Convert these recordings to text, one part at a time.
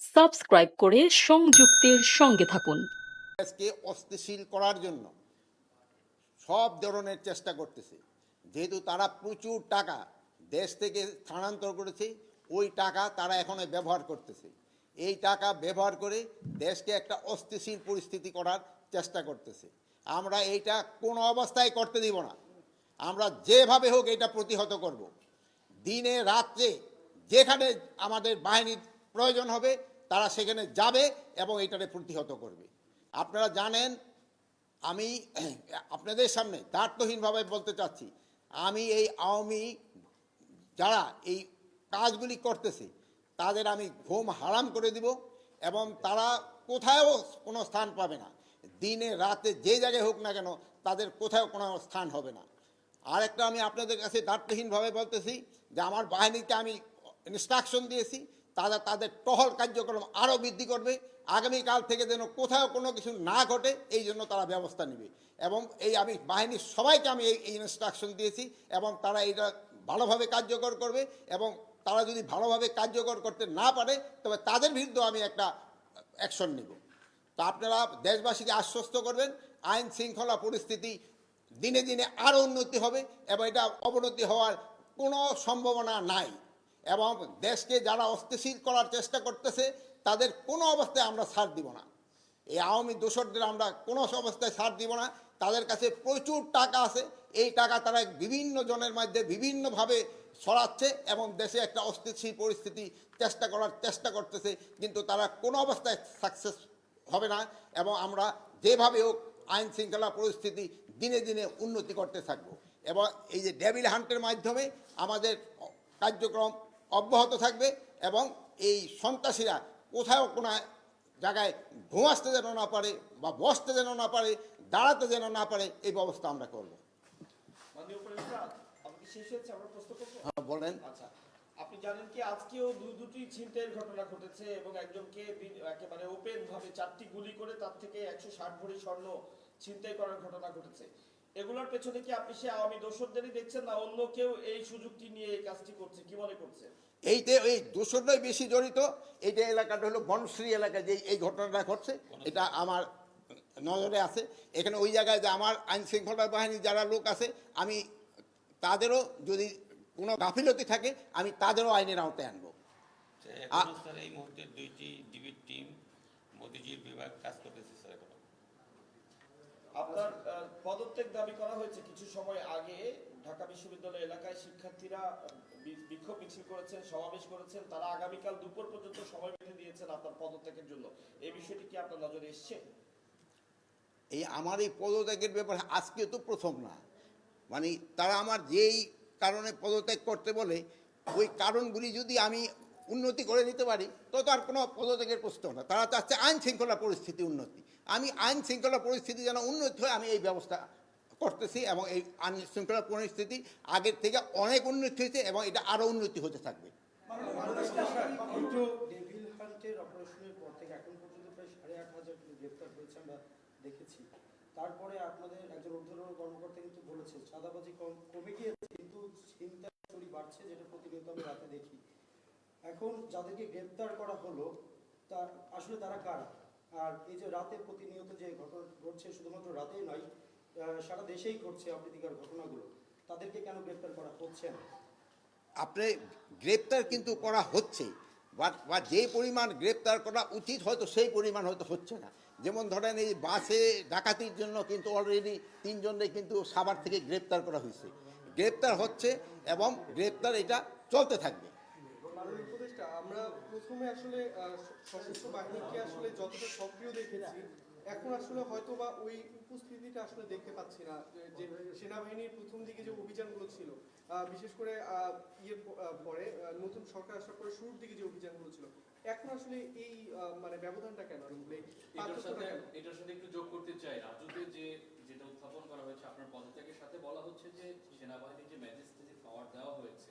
Subscribe করে সংযুক্তের সঙ্গে থাকুন। দেশকে অস্থিতিশীল করার জন্য সব ধরনের চেষ্টা করতেছে। যেহেতু তারা প্রচুর টাকা দেশ থেকে স্থানান্তর করেছে, ওই টাকা তারা এখন ব্যবহার করতেছে। এই টাকা ব্যবহার করে দেশকে একটা অস্থিতিশীল পরিস্থিতি করার চেষ্টা করতেছে। আমরা এইটা কোনো অবস্থায় করতে দিব না। আমরা যেভাবে হোক এটা প্রতিহত করব। দিনে রাত্রে যেখানে আমাদের বাহিনীর প্রয়োজন হবে তারা সেখানে যাবে এবং এটাকে প্রতিহত করবে। আপনারা জানেন, আমি আপনাদের সামনে দার্থহীনভাবে বলতে চাচ্ছি, আমি এই আওয়ামী যারা এই কাজগুলি করতেছে, তাদের আমি ঘুম হারাম করে দিব এবং তারা কোথাও কোনো স্থান পাবে না। দিনে, রাতে, যে জায়গায় হোক না কেন, তাদের কোথাও কোনো স্থান হবে না। আর একটা আমি আপনাদের কাছে দার্থহীনভাবে বলতেছি যে, আমার বাহিনীকে আমি ইনস্ট্রাকশন দিয়েছি তারা তাদের টহল কার্যক্রম আরও বৃদ্ধি করবে। আগামীকাল থেকে যেন কোথাও কোনো কিছু না ঘটে, এই জন্য তারা ব্যবস্থা নেবে। এবং এই আমি বাহিনীর সবাইকে আমি এই ইনস্ট্রাকশন দিয়েছি এবং তারা এটা ভালোভাবে কার্যকর করবে এবং তারা যদি ভালোভাবে কার্যকর করতে না পারে, তবে তাদের বিরুদ্ধে আমি একটা অ্যাকশন নেব। তা আপনারা দেশবাসীকে আশ্বস্ত করবেন, আইন শৃঙ্খলা পরিস্থিতি দিনে দিনে আরও উন্নতি হবে এবং এটা অবনতি হওয়ার কোনো সম্ভাবনা নাই। এবং দেশকে যারা অস্থিতিশীল করার চেষ্টা করতেছে, তাদের কোনো অবস্থায় আমরা ছাড় দিব না। এই আওয়ামী দোসরদের আমরা কোনো অবস্থায় ছাড় দিব না। তাদের কাছে প্রচুর টাকা আছে। এই টাকা তারা বিভিন্ন জনের মধ্যে বিভিন্নভাবে ছড়াচ্ছে এবং দেশে একটা অস্থিতিশীল পরিস্থিতি চেষ্টা করার চেষ্টা করতেছে, কিন্তু তারা কোনো অবস্থায় সাকসেস হবে না এবং আমরা যেভাবে হোক আইন শৃঙ্খলা পরিস্থিতি দিনে দিনে উন্নতি করতে থাকব। এবং এই যে ডেভিল হান্টের মাধ্যমে আমাদের কার্যক্রম অব্যাহত থাকবে এবং এই সন্ত্রাসীরা কোথাও কোনো জায়গায় ঘুমাসতে যেন না পারে বা বসতে যেন না পারে দাঁড়াতে যেন না পারে এই ব্যবস্থা আমরা করব। হ্যাঁ বলেন। আচ্ছা আপনি জানেন কি আজকেও দু দুটি ছিনতাইয়ের ঘটনা ঘটেছে এবং একজনকে একেবারে ওপেন ভাবে চারটি গুলি করে তার থেকে একশো ষাট ভরি স্বর্ণ ছিনতাই করার ঘটনা ঘটেছে। এগুলোর পেছনে কি আপনি সে আওয়ামী দোষরদেরই দেখছেন না অন্য কেউ এই সুযোগটি নিয়ে এই কাজটি করছে? কি মনে করছে? এইতে এই দোষরটাই বেশি জড়িত। এইটা এলাকাটা হলো বনশ্রী এলাকা যে এই ঘটনাটা ঘটছে এটা আমার নজরে আছে। এখানে ওই জায়গায় যে আমার আইন শৃঙ্খলা বাহিনীর যারা লোক আছে আমি তাদেরও যদি কোনো গাফিলতি থাকে আমি তাদেরও আইনের আওতায় আনব। স্যার এই মুহূর্তে দুইটি ডিবির টিম মোদিজির বিভাগ কাজ করতেছে। এখনও আপনার পদত্যাগ দাবি করা হয়েছে কিছু সময় আগে। ঢাকা বিশ্ববিদ্যালয় এলাকায় শিক্ষার্থীরা বিক্ষোভ মিছিল করেছেন সমাবেশ করেছেন। তারা আগামীকাল দুপুর পর্যন্ত সময় বেঁধে দিয়েছেন আপনার পদত্যাগের জন্য। এই বিষয়টি কি আপনার নজরে এসছে? এই আমার এই পদত্যাগের ব্যাপারে আজকে তো প্রথম না। মানে তারা আমার যেই কারণে পদত্যাগ করতে বলে ওই কারণগুলি যদি আমি উন্নতি করে নিতে পারি, তো তার কোনো পদত্যাগের প্রশ্ন না। তারা চাচ্ছে আইন শৃঙ্খলা পরিস্থিতি উন্নতি। আমি আইন শৃঙ্খলা পরিস্থিতি যেন উন্নতি হয়, আমি এই ব্যবস্থা করতেছি এবং এই আইন শৃঙ্খলা পরিস্থিতি আগের থেকে অনেক উন্নতি হয়েছে এবং এটা আরও উন্নতি হতে থাকবে। দেখেছি তারপরে আপনাদের একজন কর্মকর্তা কিন্তু বলেছে চিন্তা বাড়ছে, যেটা প্রতিনিয়ত রাতে দেখি। এখন যাদেরকে গ্রেপ্তার করা হলো তার আসলে তারা কারা? আর এই যে রাতে প্রতিনিয়ত যে ঘটনা ঘটছে, শুধুমাত্র রাতেই নয় সারা দেশেই ঘটছে অপ্রীতিকর ঘটনাগুলো, তাদেরকে কেন গ্রেপ্তার করা হচ্ছে না? আপনি গ্রেপ্তার কিন্তু করা হচ্ছে। বা যে পরিমাণ গ্রেপ্তার করা উচিত, হয়তো সেই পরিমাণ হয়তো হচ্ছে না। যেমন ধরেন এই বাসে ডাকাতির জন্য কিন্তু অলরেডি তিনজনে কিন্তু সাভার থেকে গ্রেপ্তার করা হয়েছে। গ্রেপ্তার হচ্ছে এবং গ্রেপ্তার এটা চলতে থাকবে। মাননীয় উপদেষ্টা আমরা প্রথমে আসলে সশস্ত্র বাহিনীকে আসলে যতটা সক্রিয় দেখেছি এখন আসলে হয়তো বা ওই উপস্থিতিটা আসলে দেখতে পাচ্ছি না যে- সেনাবাহিনীর প্রথম দিকে যে অভিযানগুলো ছিল বিশেষ করে ইয়ের পরে নতুন সরকার আসার পরে শুরুর দিকে যে অভিযানগুলো ছিল এখন আসলে এই মানে ব্যবধানটা কেন এটার সাথে এটার সাথে একটু যোগ করতে চাই রাজুতে যে যেটা উত্থাপন করা হয়েছে আপনার পদত্যাগের সাথে বলা হচ্ছে যে সেনাবাহিনীর যে পাওয়ার দেওয়া হয়েছে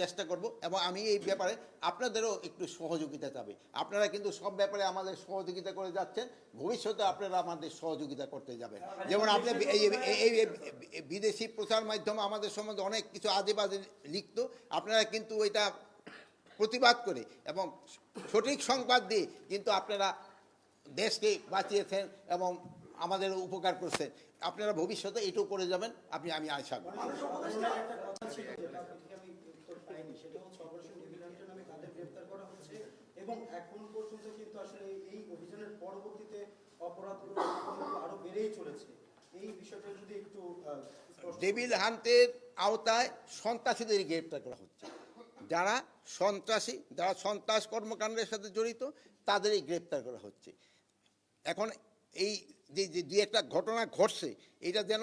চেষ্টা করব এবং আমি এই ব্যাপারে আপনাদেরও একটু সহযোগিতা চাবে। আপনারা কিন্তু সব ব্যাপারে আমাদের সহযোগিতা করে যাচ্ছেন, ভবিষ্যতে আপনারা আমাদের সহযোগিতা করতে যাবেন। যেমন আপনি এই বিদেশি প্রচার মাধ্যম আমাদের সম্বন্ধে অনেক কিছু আজে বাজে লিখত, আপনারা কিন্তু ওইটা প্রতিবাদ করে এবং সঠিক সংবাদ দিয়ে কিন্তু আপনারা দেশকে বাঁচিয়েছেন এবং আমাদের উপকার করছেন। আপনারা ভবিষ্যতে এটাও করে যাবেন, আপনি, আমি আশা করি করোনার একটা কথা ছিল যেটা আপনি থেকে আমি উত্তর পাইনি সেটা হচ্ছে অপারেশন ডেভিল হান্টার নামে তাদের গ্রেফতার করা হচ্ছে এবং এখন পর্যন্ত কিন্তু আসলে এই- অভিযানের পরবর্তীতে অপরাধগুলো আরও বেড়েই চলেছে। এই বিষয়টা যদি একটু ডেভিল হান্টের আওতায় সন্ত্রাসীদের গ্রেপ্তার করা হচ্ছে। যারা সন্ত্রাসী, যারা সন্ত্রাস কর্মকাণ্ডের সাথে জড়িত, তাদেরই গ্রেপ্তার করা হচ্ছে। এখন এই যে দু একটা ঘটনা ঘটছে, এটা যেন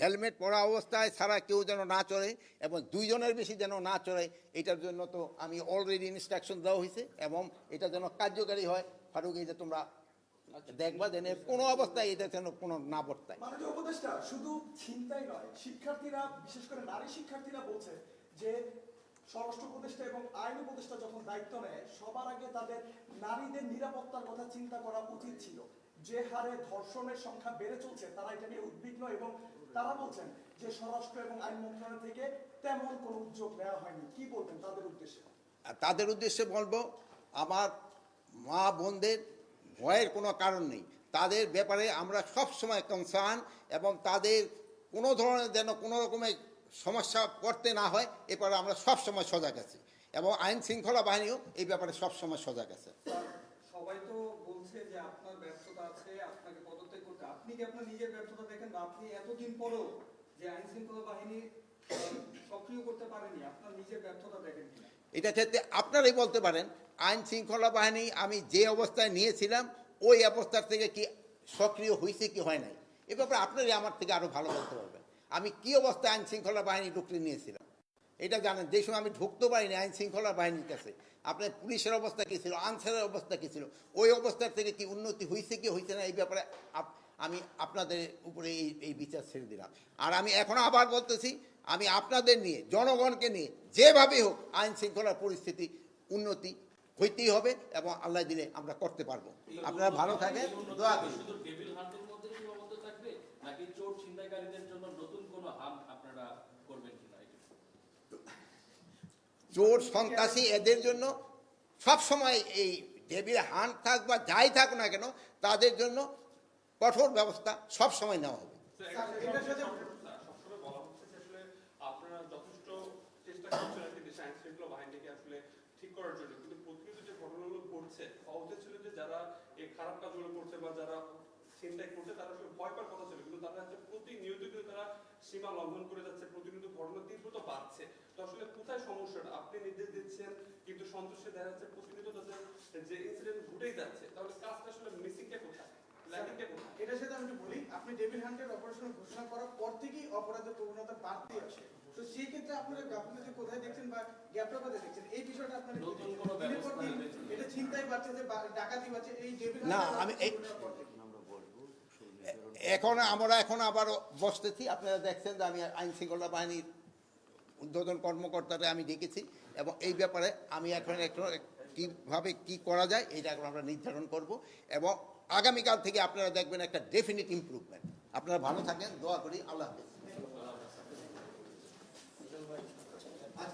হেলমেট পরা অবস্থায় ছাড়া কেউ যেন না চড়ে এবং দুইজনের বেশি যেন না চড়ে, এটার জন্য তো আমি অলরেডি ইনস্ট্রাকশন দেওয়া হয়েছে এবং এটা যেন কার্যকারী হয়। ফারুক এটা তোমরা দেখবা যেন কোনো অবস্থায় এটা যেন কোনো না বর্তায়। উপদেষ্টা, শুধু চিন্তাই নয়, শিক্ষার্থীরা, বিশেষ করে নারী শিক্ষার্থীরা বলছে যে স্বরাষ্ট্র উপদেষ্টা এবং আইন উপদেষ্টা যখন দায়িত্ব নেয়, সবার আগে তাদের নারীদের নিরাপত্তার কথা চিন্তা করা উচিত ছিল। যে হারে ধর্ষণের সংখ্যা বেড়ে চলছে, তারা এটা নিয়ে উদ্বিগ্ন এবং তারা বলছেন যে স্বরাষ্ট্র এবং আইন মন্ত্রণালয় থেকে তেমন কোনো উদ্যোগ নেওয়া হয়নি। কি বলবেন তাদের উদ্দেশ্যে? আর তাদের উদ্দেশ্যে বলব আমার মা বোনদের ভয়ের কোনো কারণ নেই। তাদের ব্যাপারে আমরা সব সময় কনসার্ন এবং তাদের কোনো ধরনের যেন কোনো রকমের সমস্যা করতে না হয় এ ব্যাপারে আমরা সব সময় সজাগ আছি। এবং আইন শৃঙ্খলা বাহিনীও এই ব্যাপারে সব সময় সজাগ আছে। সবাই তো বলছে যে আপনার ব্যর্থতা আছে আপনাকে পদত্যাগ কি আপনার নিজের ব্যর্থতা দেখেন বা আপনি এতদিন পরও যে আইন শৃঙ্খলা বাহিনী সক্রিয় করতে পারেনি, আপনার নিজের ব্যর্থতা দেখেন এটা ক্ষেত্রে আপনারাই বলতে পারেন, আইন শৃঙ্খলা বাহিনী আমি যে অবস্থায় নিয়েছিলাম, ওই অবস্থার থেকে কি সক্রিয় হয়েছে কি হয় নাই? এ ব্যাপারে আপনারই আমার থেকে আরও ভালো বলতে পারবেন। আমি কি অবস্থায় আইন শৃঙ্খলা বাহিনী ঢুকতে নিয়েছিলাম? এটা জানেন, যে সময় আমি ঢুকতে পারিনি আইন শৃঙ্খলা বাহিনীর কাছে, আপনার পুলিশের অবস্থা কী ছিল, আনসারের অবস্থা কী ছিল, ওই অবস্থার থেকে কি উন্নতি হয়েছে কি হয়েছে না, এই ব্যাপারে আমি আপনাদের উপরে এই এই বিচার ছেড়ে দিলাম। আর আমি এখন আবার বলতেছি আমি আপনাদের নিয়ে জনগণকে নিয়ে যেভাবে হোক আইন শৃঙ্খলার পরিস্থিতি উন্নতি হইতেই হবে এবং আল্লাহ দিলে আমরা করতে পারব। আপনারা ভালো থাকেন দোয়া করি। চোর সন্ত্রাসী এদের জন্য সব সময় এই ডেবিল হান থাক বা যাই থাক না কেন তাদের জন্য কঠোর ব্যবস্থা সব সময় নেওয়া হবে। কিন্তু প্রতিনিয়ত সীমা লঙ্ঘন করে যাচ্ছে, প্রতিনিয়ত বাড়ছে। আসলে কোথায় সমস্যাটা? আপনি নির্দেশ দিচ্ছেন, কিন্তু সন্তুষ্টে দেখা যাচ্ছে প্রতিনিয়ত তাদের যে ইনসিডেন্ট ঘটেই যাচ্ছে। তাহলে কাজটা আসলে মিসিংটা কোথায়? এটার সাথে আমি বলি আপনি ডেভিল হান্টের অপারেশন ঘোষণা করার পর থেকেই অপরাধের প্রবণতা বাড়তে আছে। তো সেই ক্ষেত্রে আপনারা গাফিলতি কোথায় দেখছেন বা গ্যাপটা কোথায় দেখছেন? এই বিষয়টা আপনারা নতুন কোনো ব্যবস্থা এটা চিন্তাই বাড়ছে যে ডাকাতি বাড়ছে এই ডেভিল না, আমি। এখন আমরা এখন আবার বসতেছি। আপনারা দেখছেন যে আমি আইন শৃঙ্খলা বাহিনীর উদ্বোধন কর্মকর্তাটা আমি ডেকেছি এবং এই ব্যাপারে আমি এখন একটু কীভাবে কি করা যায় এটা এখন আমরা নির্ধারণ করব এবং আগামীকাল থেকে আপনারা দেখবেন একটা ডেফিনিট ইম্প্রুভমেন্ট আপনারা ভালো থাকেন, দোয়া করি, আল্লাহ হাফিজ। কাট